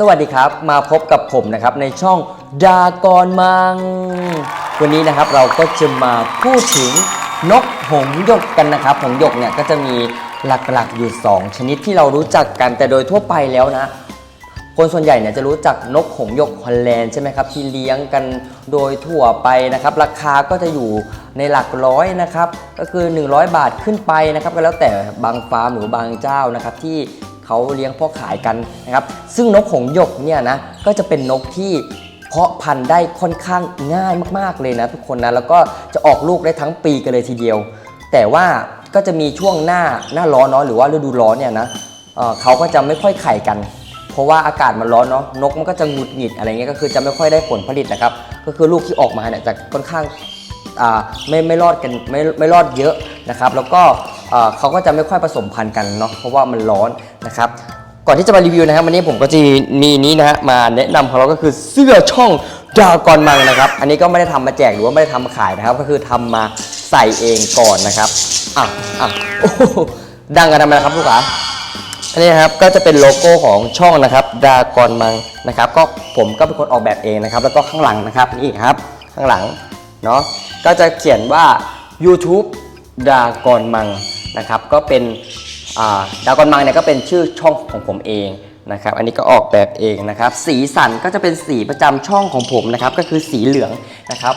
สวัสดีครับ มาพบกับผมนะครับในช่องดากอนมัง วันนี้นะครับเราก็จะมาพูดถึงนกหงหยกกันนะครับหงหยกเนี่ยก็จะมีหลักๆอยู่ 2 ชนิดที่เรารู้จักกันแต่โดยทั่วไปแล้วนะ คนส่วนใหญ่เนี่ยจะรู้จักนกหงหยกฮอลแลนด์ใช่ไหมครับที่เลี้ยงกันโดยทั่วไปนะครับ ราคาก็จะอยู่ในหลักร้อยนะครับ ก็คือ 100 บาทขึ้นไปนะครับก็แล้วแต่บางฟาร์มหรือบางเจ้านะครับที่ เขาเลี้ยงเพ่อขายกันนะครับ ซึ่งนกหงหยกเนี่ยนะก็จะเป็นนกที่เพาะพันธุ์ได้ค่อนข้างง่ายมากๆเลยนะทุกคนนะแล้วก็จะออกลูกได้ทั้งปีกันเลยทีเดียว แต่ว่าก็จะมีช่วงหน้าหน้าร้อนเนาะหรือว่าฤดูร้อนเนี่ยนะเเขาก็จะไม่ค่อยไข่กัน เพราะว่าอากาศมันร้อนเนาะนกมันก็จะหงุดหงิดอะไรเงี้ยก็คือจะไม่ค่อยได้ผลผลิตนะครับ ก็คือลูกที่ออกมาเนี่ยจะค่อนข้างไม่ไม่รอดกันไม่ไม่รอดเยอะนะครับ แล้วก็เขาก็จะไม่ค่อยผสมพันธุ์กันเนาะเพราะว่ามันร้อน นะครับก่อนที่จะมารีวิวนะครับวันนี้ผมก็จะมีนี้นะฮะมาแนะนำของเราก็คือเสื้อช่องดากอนมังนะครับ อันนี้ก็ไม่ได้ทำมาแจกหรือว่าไม่ได้ทำมาขายนะครับ ก็คือทำมาใส่เองก่อนนะครับอะอะโอ้ดังกันทำไมนะครับลูกค้าอันนี้นะครับก็จะเป็นโลโก้ของช่องนะครับดากอนมังนะครับ ก็ผมก็เป็นคนออกแบบเองนะครับ แล้วก็ข้างหลังนะครับนี่ครับข้างหลังเนาะก็จะเขียนว่า YouTube ดากอนมังนะครับ ก็เป็น ดากอนมังเนี่ยก็เป็นชื่อช่องของผมเองนะครับ อันนี้ก็ออกแบบเองนะครับ สีสันก็จะเป็นสีประจำช่องของผมนะครับ ก็คือสีเหลืองนะครับ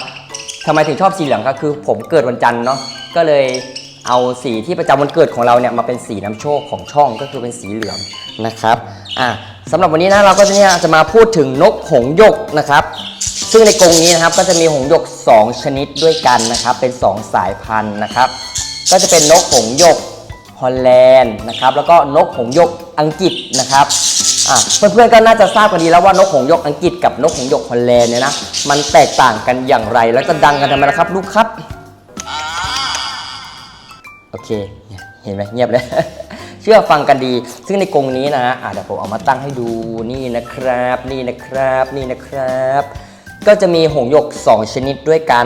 ทำไมถึงชอบสีเหลืองก็คือผมเกิดวันจันทร์เนาะ ก็เลยเอาสีที่ประจำวันเกิดของเราเนี่ยมาเป็นสีน้ำโชคของช่องก็คือเป็นสีเหลืองนะครับ อะสำหรับวันนี้นะเราก็จะเนี่ยจะมาพูดถึงนกหงส์ยกนะครับ ซึ่งในกรงนี้นะครับก็จะมีหงส์ยก 2 ชนิดด้วยกันนะครับ เป็น 2 สายพันธุ์นะครับ ก็จะเป็นนกหงส์ยก ฮอลแลนด์นะครับแล้วก็นกหงยกอังกฤษนะครับเพื่อนๆก็น่าจะทราบกันดีแล้วว่านกหงยกอังกฤษกับนกหงยกฮอลแลนด์เนี่ยนะมันแตกต่างกันอย่างไรแล้วจะดังกันทำไมล่ะครับลูกครับโอเคเห็นไหมเงียบเลยเชื่อฟังกันดี ซึ่งในกรงนี้นะอะเดี๋ยวผมเอามาตั้งให้ดูนี่นะครับ นี่นะครับนี่นะครับ ก็จะมีหงยก 2 ชนิดด้วยกัน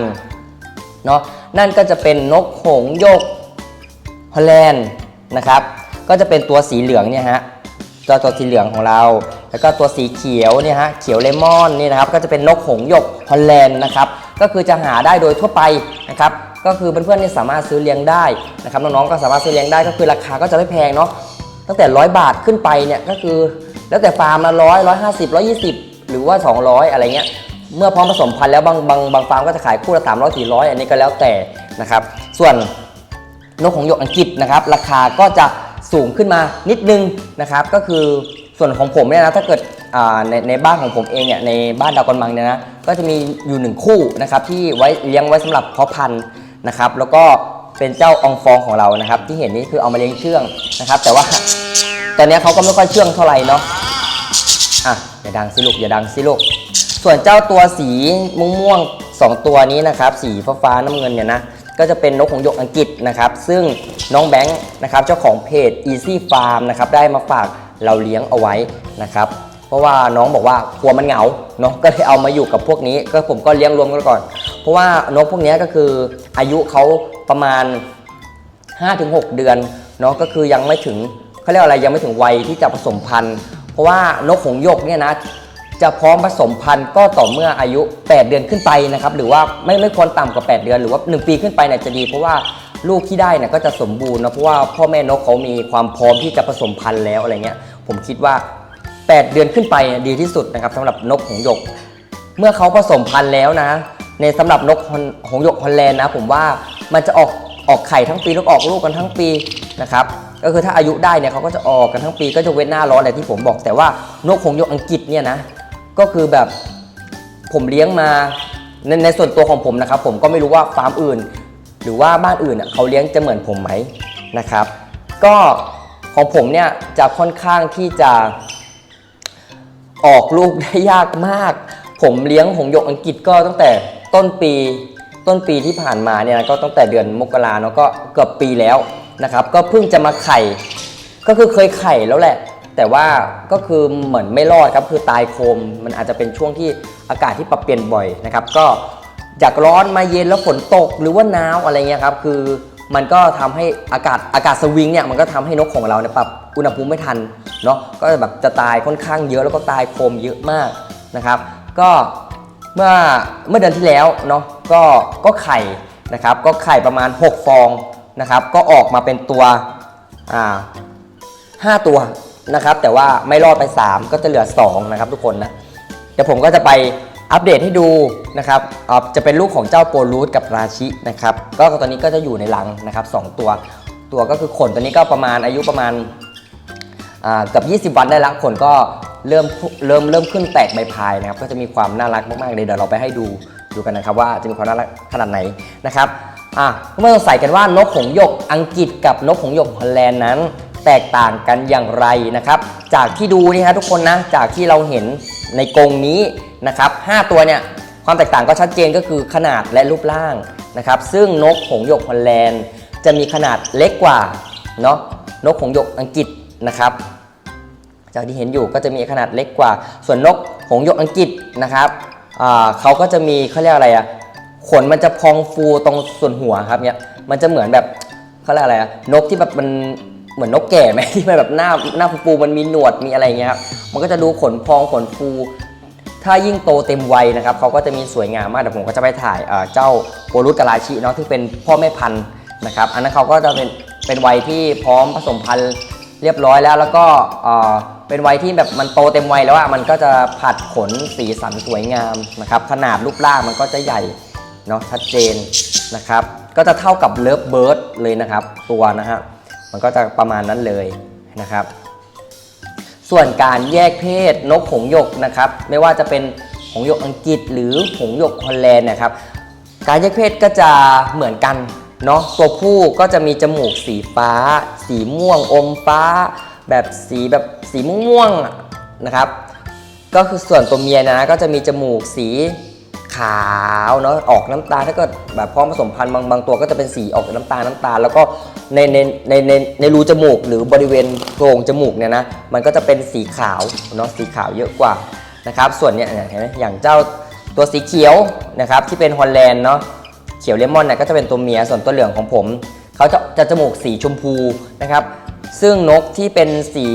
เนาะนั่นก็จะเป็นนกหงยกฮอลแลนด์ นะครับ ก็จะเป็นตัวสีเหลืองเนี่ยฮะตัวตัวสีเหลืองของเรา แล้วก็ตัวสีเขียวเนี่ยฮะเขียวเลมอนนี่นะครับก็จะเป็นนกหงหยกฮอลแลนด์นะครับก็คือจะหาได้โดยทั่วไปนะครับก็คือเพื่อนๆนี่สามารถซื้อเลี้ยงได้นะครับน้องๆก็สามารถซื้อเลี้ยงได้ก็คือราคาก็จะไม่แพงเนาะตั้งแต่ร้อยบาทขึ้นไปเนี่ยก็คือ แล้วแต่ฟาร์มละร้อยร้อยห้าสิบร้อยยี่สิบหรือว่า 200 อะไรเงี้ยเมื่อพร้อมผสมพันธุ์แล้วบางบางบางฟาร์มก็จะขายคู่ละสามร้อยสี่ร้อยอันนี้ก็แล้วแต่นะครับส่วน นกของหยกอังกฤษนะครับ ราคาก็จะสูงขึ้นมานิดนึงนะครับ ก็คือส่วนของผมเนี่ยนะถ้าเกิดในในบ้านของผมเองเนี่ยในบ้านดาวกอนมังเนี่ยนะก็จะมีอยู่หนึ่งคู่นะครับที่ไว้เลี้ยงไว้สำหรับเพาะพันธุ์นะครับ แล้วก็เป็นเจ้าองฟองของเรานะครับ ที่เห็นนี่คือเอามาเลี้ยงเชื่องนะครับ แต่ว่าตอนนี้เขาก็ไม่ค่อยเชื่องเท่าไหร่เนาะอะอย่าดังสิลูกอย่าดังสิลูกส่วนเจ้าตัวสีม่วงม่วงๆสองตัวนี้นะครับ สีฟ้าฟ้าๆน้ำเงินเนี่ยนะ ก็จะเป็นนกของหยกอังกฤษนะครับ ซึ่งน้องแบงค์นะครับเจ้าของเพจ Easy Farm นะครับได้มาฝากเราเลี้ยงเอาไว้นะครับ เพราะว่าน้องบอกว่ากลัวมันเหงาเนาะก็เลยเอามาอยู่กับพวกนี้ ก็ผมก็เลี้ยงรวมกันก่อน เพราะว่านกพวกนี้ก็คืออายุเขาประมาณ 5-6 เดือนเนาะก็คือยังไม่ถึงเขาเรียกอะไรยังไม่ถึงวัยที่จะผสมพันธุ์ เพราะว่านกหงหยกเนี่ยนะ จะพร้อมผสมพันธุ์ก็ต่อเมื่ออายุ 8 เดือนขึ้นไปนะครับ หรือว่าไม่ไม่ควรต่ำกว่า 8 เดือน หรือว่า 1 ปีขึ้นไปเนี่ยจะดี เพราะว่าลูกที่ได้เนี่ยก็จะสมบูรณ์นะเพราะว่าพ่อแม่นกเขามีความพร้อมที่จะผสมพันธุ์แล้วอะไรเงี้ยผมคิดว่า 8 เดือนขึ้นไปดีที่สุดนะครับสำหรับนกหงส์หยก เมื่อเขาผสมพันธุ์แล้วนะ ในสำหรับนกหงส์หยกฮอลแลนด์นะ ผมว่ามันจะออกออกไข่ทั้งปีแล้วออกลูกกันทั้งปีนะครับก็คือถ้าอายุได้เนี่ยเขาก็จะออกกันทั้งปีก็จะเว้นหน้าร้อนอะไรที่ผมบอกแต่ว่านกหงหยกอังกฤษเนี่ยนะ ก็คือแบบผมเลี้ยงมาในในส่วนตัวของผมนะครับ ผมก็ไม่รู้ว่าฟาร์มอื่น หรือว่าบ้านอื่นเขาเลี้ยงจะเหมือนผมไหมนะครับ ก็ของผมเนี่ยจะค่อนข้างที่จะออกลูกได้ยากมาก ผมเลี้ยงหงหยกอังกฤษก็ตั้งแต่ต้นปีต้นปีที่ผ่านมาเนี่ยก็ตั้งแต่เดือนมกราเนาะก็เกือบปีแล้วนะครับ ก็เพิ่งจะมาไข่ ก็คือเคยไข่แล้วแหละ แต่ว่าก็คือเหมือนไม่รอดครับคือตายโคม มันอาจจะเป็นช่วงที่อากาศที่ปรับเปลี่ยนบ่อยนะครับก็จากร้อนมาเย็นแล้วฝนตกหรือว่าหนาวอะไรเงี้ยครับคือมันก็ทำให้อากาศอากาศสวิงเนี่ยมันก็ทำให้นกของเราเนี่ยปรับอุณหภูมิไม่ทันเนาะก็จะแบบจะตายค่อนข้างเยอะแล้วก็ตายโคมเยอะมากนะครับ ก็เมื่อเมื่อเดือนที่แล้วเนาะก็ก็ไข่นะครับก็ไข่ประมาณ 6 ฟองนะครับ ก็ออกมาเป็นตัวอ่า5ตัว นะครับแต่ว่าไม่รอดไป 3 ก็จะเหลือ 2 นะครับทุกคนนะเดี๋ยวผมก็จะไปอัปเดตให้ดูนะครับจะเป็นลูกของเจ้าโปรลูดกับราชินะครับก็ตอนนี้ก็จะอยู่ในรังนะครับสองตัว ตัวก็คือขนตัวนี้ก็ประมาณอายุประมาณอ่าเกับ20 วันได้แล้วขนก็เริ่มเริ่มเริ่มขึ้นแตกใบพายนะครับก็จะมีความน่ารักมากๆเลยเดี๋ยวเราไปให้ดูดูกันนะครับว่าจะมีความน่ารักขนาดไหนนะครับอะเมื่อสงสัยกันว่านกหงส์หยกอังกฤษกับนกหงส์หยกฮอลแลนด์นั้น แตกต่างกันอย่างไรนะครับ จากที่ดูนี่ฮะทุกคนนะจากที่เราเห็นในกรงนี้นะครับ5ตัวเนี่ยความแตกต่างก็ชัดเจนก็คือขนาดและรูปร่างนะครับ ซึ่งนกหงส์หยกฮอลแลนด์ จะมีขนาดเล็กกว่าเนาะนกหงส์หยกอังกฤษนะครับ จากที่เห็นอยู่ก็จะมีขนาดเล็กกว่า ส่วนนกหงส์หยกอังกฤษนะครับเขาก็จะมีเขาเรียกอะไรอะขนมันจะพองฟูตรงส่วนหัวครับเนี่ยมันจะเหมือนแบบเขาเรียกอะไรอะนกที่แบบมัน เหมือนนกแก่ไหมที่มันแบบหน้าหน้าฟูๆมันมีหนวดมีอะไรเงี้ยครับมันก็จะดูขนพองขนฟู ถ้ายิ่งโตเต็มวัยนะครับเขาก็จะมีสวยงามมากเดี๋ยวผมก็จะไปถ่ายเจ้าโปรุตกาลาชิเนาะที่เป็นพ่อแม่พันธุ์นะครับ อันนั้นเขาก็จะเป็นเป็นวัยที่พร้อมผสมพันธุ์เรียบร้อยแล้วแล้วก็เป็นวัยที่แบบมันโตเต็มวัยแล้วอะมันก็จะผัดขนสีสันสวยงามนะครับ ขนาดรูปร่างมันก็จะใหญ่เนาะชัดเจนนะครับ ก็จะเท่ากับเลิฟเบิร์ดเลยนะครับตัวนะฮะ มันก็จะประมาณนั้นเลยนะครับ ส่วนการแยกเพศนกหงหยกนะครับ ไม่ว่าจะเป็นหงหยกอังกฤษหรือหงหยกฮอลแลนด์นะครับ การแยกเพศก็จะเหมือนกันเนาะตัวผู้ก็จะมีจมูกสีฟ้า สีม่วงอมฟ้า แบบสีแบบสีม่วงๆนะครับ ก็คือส่วนตัวเมียนะก็จะมีจมูกสี ขาวเนาะออกน้ำตาลถ้าเกิดแบบพร้อมผสมพันธุ์บางบางตัวก็จะเป็นสีออกน้ำตาลน้ำตาล แล้วก็ในในในในในรูจมูกหรือบริเวณโพรงจมูกเนี่ยนะมันก็จะเป็นสีขาวเนาะสีขาวเยอะกว่านะครับส่วนเนี่ยเห็นไหมอย่างเจ้าตัวสีเขียวนะครับที่เป็นฮอลแลนด์เนาะเขียวเลมอนเนี่ยก็จะเป็นตัวเมียส่วนตัวเหลืองของผมเขาจะจะจมูกสีชมพูนะครับซึ่งนกที่เป็นสี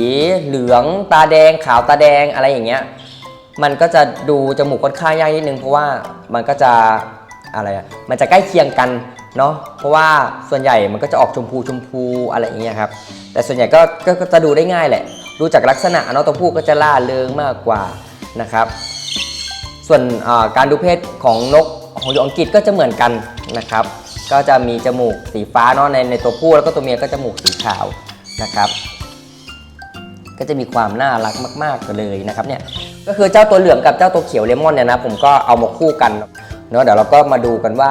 เหลืองตาแดงขาวตาแดงอะไรอย่างเงี้ย มันก็จะดูจมูกค่อนข้างยากนิดนึงเพราะว่ามันก็จะอะไรอะมันจะใกล้เคียงกันเนาะเพราะว่าส่วนใหญ่มันก็จะออกชมพูชมพูอะไรอย่างเงี้ยครับแต่ส่วนใหญ่ก็ก็ก็จะดูได้ง่ายแหละ ดูจากลักษณะเนาะตัวผู้ก็จะล่าเริงมากกว่านะครับ ส่วนอ่าการดูเพศของนกของยกอังกฤษก็จะเหมือนกันนะครับ ก็จะมีจมูกสีฟ้าเนาะในในตัวผู้แล้วก็ตัวเมียก็จมูกสีขาวนะครับ ก็จะมีความน่ารักมาก ๆเลยนะครับเนี่ยก็คือเจ้าตัวเหลืองกับเจ้าตัวเขียวเลมอนเนี่ยนะผมก็เอามาคู่กันเนาะเดี๋ยวเราก็มาดูกันว่า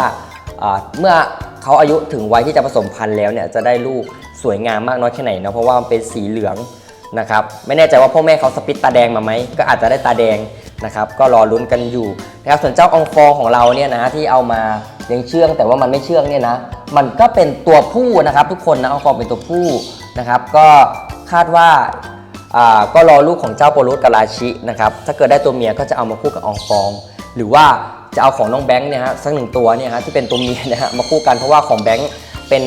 เมื่อเขาอายุถึงวัยที่จะผสมพันธุ์แล้วเนี่ยจะได้ลูกสวยงามมากน้อยแค่ไหนเนาะเพราะว่ามันเป็นสีเหลืองนะครับไม่แน่ใจว่าพ่อแม่เขาสปิตตาแดงมาไหมก็อาจจะได้ตาแดงนะครับก็รอลุ้นกันอยู่นะครับส่วนเจ้าองฟองของเราเนี่ยนะที่เอามาเลี้ยงเชื่อง แต่ว่ามันไม่เชื่องเนี่ยนะมันก็เป็นตัวผู้นะครับ ทุกคนนะองฟองเป็นตัวผู้นะครับ ก็คาดว่า ก็รอลูกของเจ้าโปรลุสกับราชินะครับถ้าเกิดได้ตัวเมียก็จะเอามาคู่กับอองฟอง หรือว่าจะเอาของน้องแบงค์เนี่ยฮะสักหนึ่งตัวเนี่ยฮะที่เป็นตัวเมียนะฮะมาคู่กันเพราะว่าของแบงค์เป็น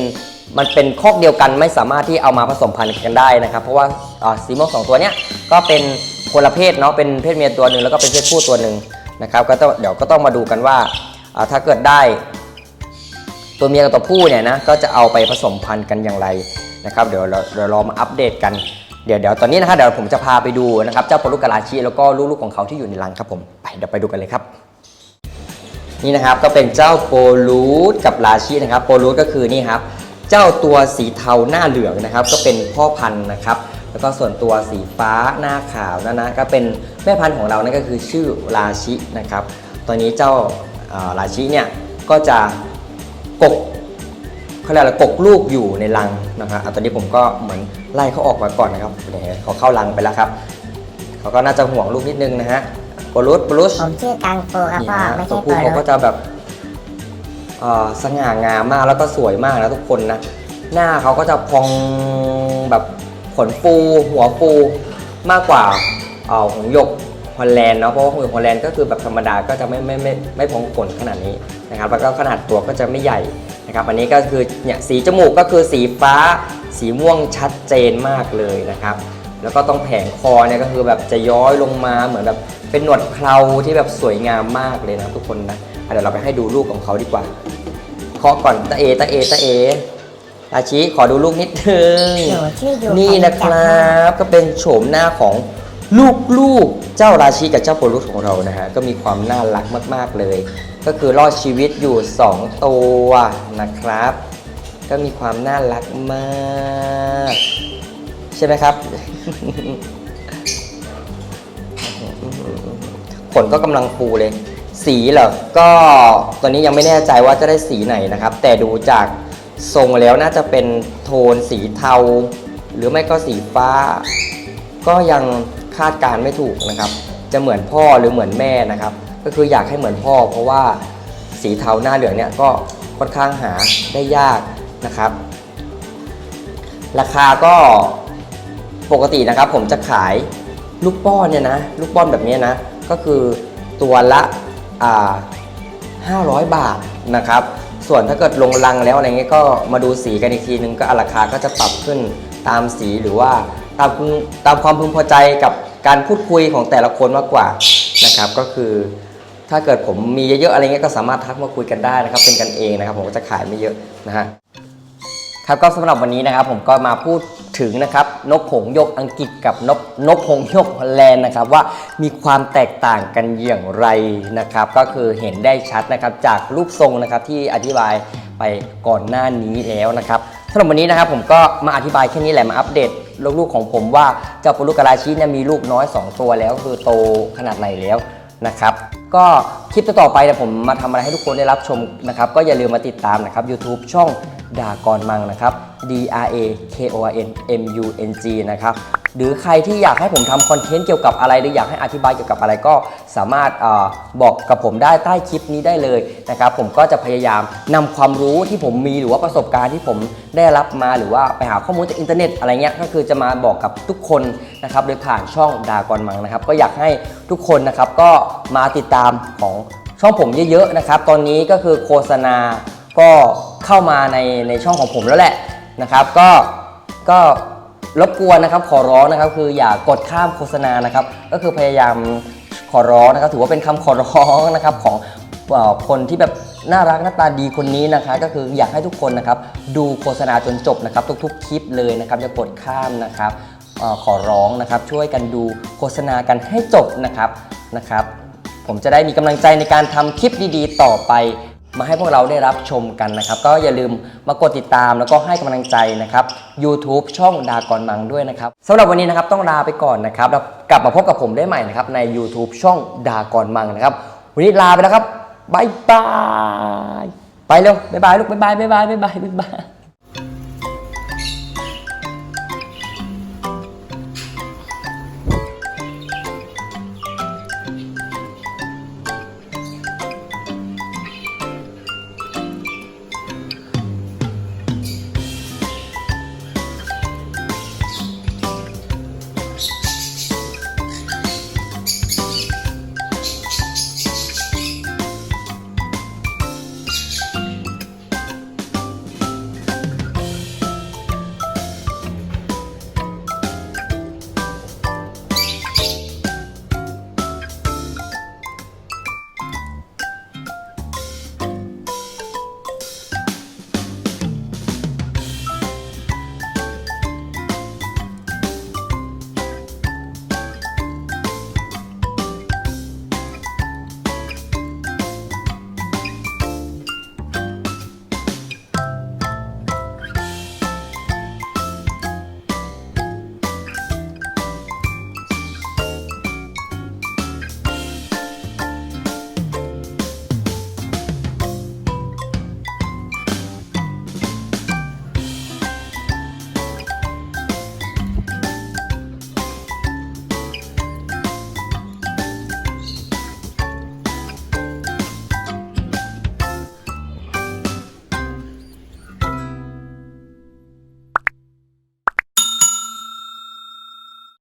มันเป็นคอกเดียวกันไม่สามารถที่เอามาผสมพันธุ์กันได้นะครับเพราะว่าสีม่วงสองตัวเนี้ยก็เป็นคนละเพศเนาะเป็นเพศเมียตัวหนึ่งแล้วก็เป็นเพศผู้ตัวหนึ่งนะครับก็ต้องเดี๋ยวก็ต้องมาดูกันว่าถ้าเกิดได้ตัวเมียกับตัวผู้เนี่ยนะก็จะเอาไปผสมพันธุ์กันอย่างไรนะครับเดี๋ยวเราเดี๋ยวเรามาอัปเดตกัน เดี๋ยวเดี๋ยวตอนนี้นะครับเดี๋ยวผมจะพาไปดูนะครับเจ้าโปรุกกาลาชิแล้วก็ลูกๆของเขาที่อยู่ในรังครับผมไปเดี๋ยวไปดูกันเลยครับ นี่นะครับก็เป็นเจ้าโปลูดกับราชินะครับโปลูดก็คือนี่ครับเจ้าตัวสีเทาหน้าเหลืองนะครับ ก็เป็นพ่อพันธุ์นะครับ แล้วก็ส่วนตัวสีฟ้าหน้าขาวนั่นนะก็เป็นแม่พันธุ์ของเรานั่นก็คือชื่อราชินะครับ ตอนนี้เจ้าราชิเนี่ยก็จะกกเขาเรียกอะไรกกลูกอยู่ในรังนะครับอะตอนนี้ผมก็เหมือน ไล่เขาออกมาก่อนนะครับเดี๋ยวเขาเข้ารังไปแล้วครับ เขาก็น่าจะห่วงลูกนิดนึงนะฮะโปรุสโปรุสผมชื่อกังฟูครับนี่พ่อฮะไม่ตัใช่วผู้ตัวเขารก็ถจะแบบเอ่อสง่างามมากแล้วก็สวยมากนะทุกคนนะ หน้าเขาก็จะพองแบบขนฟูหัวฟูมากกว่าเอ่อหงส์หยกฮอลแลนด์เนาะเพราะว่าหงส์หยกฮอลแลนด์ก็คือแบบธรรมดาก็จะไม่ไม่ไม่ไม่พองขนขนาดนี้นะครับแล้วก็ขนาดตัวก็จะไม่ใหญ่นะครับอันนี้ก็คือเนี่ยสีจมูกก็คือสีฟ้า สีม่วงชัดเจนมากเลยนะครับ แล้วก็ต้องแผงคอเนี่ยก็คือแบบจะย้อยลงมาเหมือนแบบเป็นหนวดเคราที่แบบสวยงามมากเลยนะทุกคนนะอะเดี๋ยวเราไปให้ดูลูกของเขาดีกว่าเคาะก่อนตะเอตะเอตะเออาชิขอดูลูกนิดนึงหนูที่อยู่นี่นะครับ ก็เป็นโฉมหน้าของลูกๆเจ้าราชิกับเจ้าโปรุสของเรานะฮะก็มีความน่ารักมากๆเลย ก็คือรอดชีวิตอยู่ 2 ตัวนะครับ ก็มีความน่ารักมาก ใช่ไหมครับ ขนก็กำลังฟูเลย สีเหรอ ก็ตอนนี้ยังไม่แน่ใจว่าจะได้สีไหนนะครับ แต่ดูจากทรงแล้วน่าจะเป็นโทนสีเทา หรือไม่ก็สีฟ้า ก็ยังคาดการณ์ไม่ถูกนะครับ จะเหมือนพ่อหรือเหมือนแม่นะครับ ก็คืออยากให้เหมือนพ่อ เพราะว่าสีเทาหน้าเหลืองเนี่ยก็ค่อนข้างหาได้ยาก นะครับ ราคาก็ปกตินะครับ ผมจะขายลูกป้อนเนี่ยนะลูกป้อนแบบนี้นะ ก็คือตัวละอ่า500 บาทนะครับ ส่วนถ้าเกิดลงรังแล้วอะไรเงี้ยก็มาดูสีกันอีกทีนึงก็ราคาก็จะปรับขึ้นตามสีหรือว่าตามตามความพึงพอใจกับการพูดคุยของแต่ละคนมากกว่านะครับ ก็คือถ้าเกิดผมมีเยอะๆอะไรเงี้ยก็สามารถทักมาคุยกันได้นะครับ เป็นกันเองนะครับ ผมก็จะขายไม่เยอะนะฮะ ครับก็สำหรับวันนี้นะครับผมก็มาพูดถึงนะครับนกหงส์ยกอังกฤษกับนกนกหงส์ยกฮอลแลนด์นะครับว่ามีความแตกต่างกันอย่างไรนะครับ ก็คือเห็นได้ชัดนะครับจากรูปทรงนะครับที่อธิบายไปก่อนหน้านี้แล้วนะครับสำหรับวันนี้นะครับผมก็มาอธิบายแค่นี้แหละมาอัปเดตลูกๆของผมว่าเจ้าปุรุกราชิเนี่ยมีลูกน้อย 2 ตัวแล้วคือโตขนาดไหนแล้วนะครับ ก็คลิปต่อไปเนี่ยผมมาทำอะไรให้ทุกคนได้รับชมนะครับ ก็อย่าลืมมาติดตามนะครับ YouTube ช่องดากรมังนะครับ D R A K O R N M U N G นะครับ หรือใครที่อยากให้ผมทำคอนเทนต์เกี่ยวกับอะไร หรืออยากให้อธิบายเกี่ยวกับอะไรก็สามารถอบอกกับผมได้ใต้คลิปนี้ได้เลยนะครับผมก็จะพยายามนำความรู้ที่ผมมีหรือว่าประสบการณ์ที่ผมได้รับมาหรือว่าไปหาข้อมูลจากอินเทอร์เน็ตอะไรเงี้ยก็คือจะมาบอกกับทุกคนนะครับโดยผ่านช่องดากรมังนะครับ ก็อยากให้ทุกคนนะครับก็มาติดตามของช่องผมเยอะๆนะครับ ตอนนี้ก็คือโฆษณาก็เข้ามาในในช่องของผมแล้วแหละนะครับ ก็ก็ รบกวนนะครับขอร้องนะครับคืออย่ากดข้ามโฆษณานะครับ ก็คือพยายามขอร้องนะครับ ถือว่าเป็นคำขอร้องนะครับของคนที่แบบน่ารักหน้าตาดีคนนี้นะคะ ก็คืออยากให้ทุกคนนะครับ ดูโฆษณาจนจบนะครับ ทุกๆ คลิปเลยนะครับอย่ากดข้ามนะครับขอร้องนะครับ ช่วยกันดูโฆษณากันให้จบนะครับนะครับ ผมจะได้มีกำลังใจในการทำคลิปดีๆ ต่อไป มาให้พวกเราได้รับชมกันนะครับ ก็อย่าลืมมากดติดตามแล้วก็ให้กำลังใจนะครับ YouTube ช่องดากอนมังด้วยนะครับสำหรับวันนี้นะครับต้องลาไปก่อนนะครับแล้วกลับมาพบกับผมได้ใหม่นะครับใน YouTube ช่องดากอนมังนะครับ วันนี้ลาไปแล้วครับบายบายไปเร็วบายบายลูกบายบายบายบายบายบายบาย